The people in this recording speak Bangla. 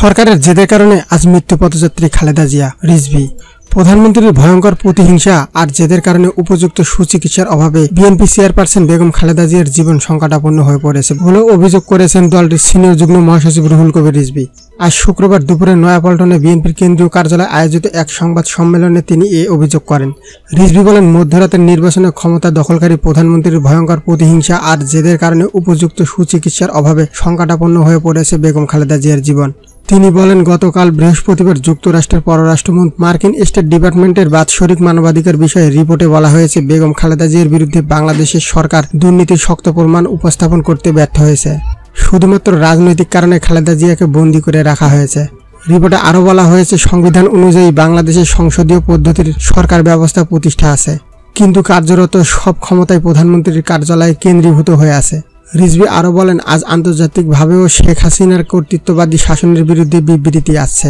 সরকারের জেদের কারণে আজ মৃত্যু পথযাত্রী খালেদা জিয়া, রিজভি। প্রধানমন্ত্রীর ভয়ঙ্কর প্রতিহিংসা আর জেদের কারণে উপযুক্ত সুচিকিৎসার অভাবে বিএনপি চেয়ারপারসন বেগম খালেদা জিয়ার জীবন সংকটাপন্ন হয়ে পড়েছে। বলে অভিযোগ করেছেন দলটির সিনিয়র যুগ্ম মহাসচিব রুহুল কবির রিজভি। আজ শুক্রবার দুপুরে নয়াপল্টনে বিএনপির কেন্দ্রীয় কার্যালয়ে আয়োজিত এক সংবাদ সম্মেলনে তিনি এ অভিযোগ করেন। রিজভি বলেন, মধ্যরাতের নির্বাচনে ক্ষমতা দখলকারী প্রধানমন্ত্রীর ভয়ঙ্কর প্রতিহিংসা আর জেদের কারণে উপযুক্ত সুচিকিৎসার অভাবে সংকটাপন্ন হয়ে পড়েছে বেগম খালেদা জিয়ার জীবন। তিনি বলেন, গতকাল বৃহস্পতিবার যুক্তরাষ্ট্রের পররাষ্ট্রমন্ত্রী মার্কিন স্টেট ডিপার্টমেন্টের বাৎসরিক মানবাধিকার বিষয়ে রিপোর্টে বলা হয়েছে, বেগম খালেদা জিয়ার বিরুদ্ধে বাংলাদেশের সরকার দুর্নীতির শক্ত প্রমাণ উপস্থাপন করতে ব্যর্থ হয়েছে। শুধুমাত্র রাজনৈতিক কারণে খালেদা জিয়াকে বন্দী করে রাখা হয়েছে। রিপোর্টে আরও বলা হয়েছে, সংবিধান অনুযায়ী বাংলাদেশের সংসদীয় পদ্ধতির সরকার ব্যবস্থা প্রতিষ্ঠা আছে, কিন্তু কার্যরত সব ক্ষমতায় প্রধানমন্ত্রীর কার্যালয়ে কেন্দ্রীভূত হয়ে আছে। রিজভি আরও বলেন আজ আন্তর্জাতিকভাবেও শেখ হাসিনার কর্তৃত্ববাদী শাসনের বিরুদ্ধে বিবৃতি আসছে